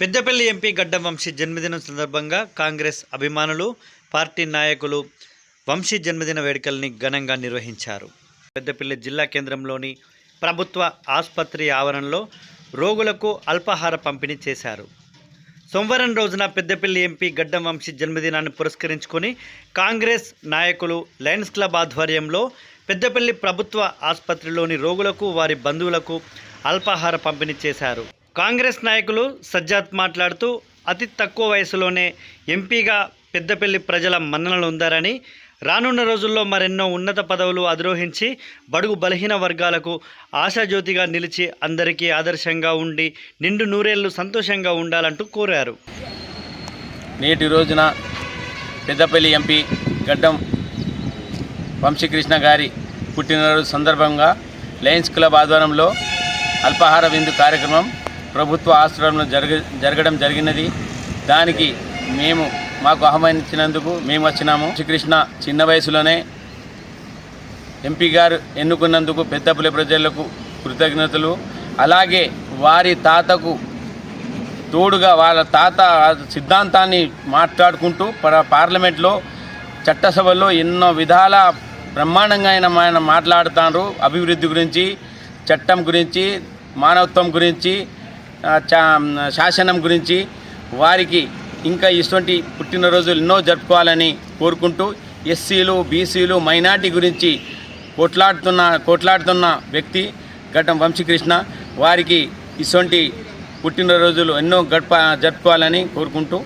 Peddapalli MP గడ్డం వంశీ జన్మదినం సందర్భంగా కాంగ్రెస్ అభిమానులు పార్టీ నాయకులు వంశీ జన్మదిన వేడుకల్ని ఘనంగా నిర్వహించారు. పెద్దపల్లి జిల్లా కేంద్రంలోని ప్రభుత్వ ఆసుపత్రి ఆవరణలో రోగులకు అల్పాహార పంపిణీ చేశారు. సోమవారం రోజున పెద్దపల్లి ఎంపీ గడ్డం వంశీ జన్మదినాన్ని పురస్కరించుకొని కాంగ్రెస్ నాయకులు లయన్స్ క్లబ్ ఆధ్వర్యంలో పెద్దపల్లి ప్రభుత్వ ఆసుపత్రిలోని రోగులకు వారి బంధువులకు అల్పాహార పంపిణీ చేశారు. కాంగ్రెస్ నాయకులు సజ్జాద్ మాట్లాడుతూ అతి తక్కువ వయసులోనే ఎంపీగా పెద్దపల్లి ప్రజల మన్ననలు ఉందారని రానున్న రోజుల్లో మరెన్నో ఉన్నత పదవులు అధిరోహించి బడుగు బలహీన వర్గాలకు ఆశాజ్యోతిగా నిలిచి అందరికీ ఆదర్శంగా ఉండి నిండు నూరేళ్ళు సంతోషంగా ఉండాలంటూ కోరారు. నేటి రోజున పెద్దపల్లి ఎంపీ గడ్డం వంశీకృష్ణ గారి పుట్టినరోజు సందర్భంగా లయన్స్ క్లబ్ ఆధ్వర్యంలో అల్పాహార విందు కార్యక్రమం ప్రభుత్వ ఆశ్రమంలో జరగ జరగడం జరిగినది. దానికి మేము మాకు ఆహ్వానించినందుకు మేము వచ్చినాము. శ్రీకృష్ణ చిన్న వయసులోనే ఎంపీ గారు ఎన్నుకున్నందుకు పెద్దపల్లి ప్రజలకు కృతజ్ఞతలు. అలాగే వారి తాతకు తోడుగా వాళ్ళ తాత సిద్ధాంతాన్ని మాట్లాడుకుంటూ పార్లమెంట్లో చట్టసభలో ఎన్నో విధాల బ్రహ్మాండంగా ఆయన ఆయన మాట్లాడుతారు అభివృద్ధి గురించి చట్టం గురించి మానవత్వం గురించి శాసనం గురించి వారికి ఇంకా ఇటువంటి పుట్టినరోజులు ఎన్నో జరుపుకోవాలని కోరుకుంటూ ఎస్సీలు బీసీలు మైనార్టీ గురించి కొట్లాడుతున్న కొట్లాడుతున్న వ్యక్తి ఘటం వంశీకృష్ణ వారికి ఇటువంటి పుట్టినరోజులు ఎన్నో గడప జరుపుకోవాలని కోరుకుంటూ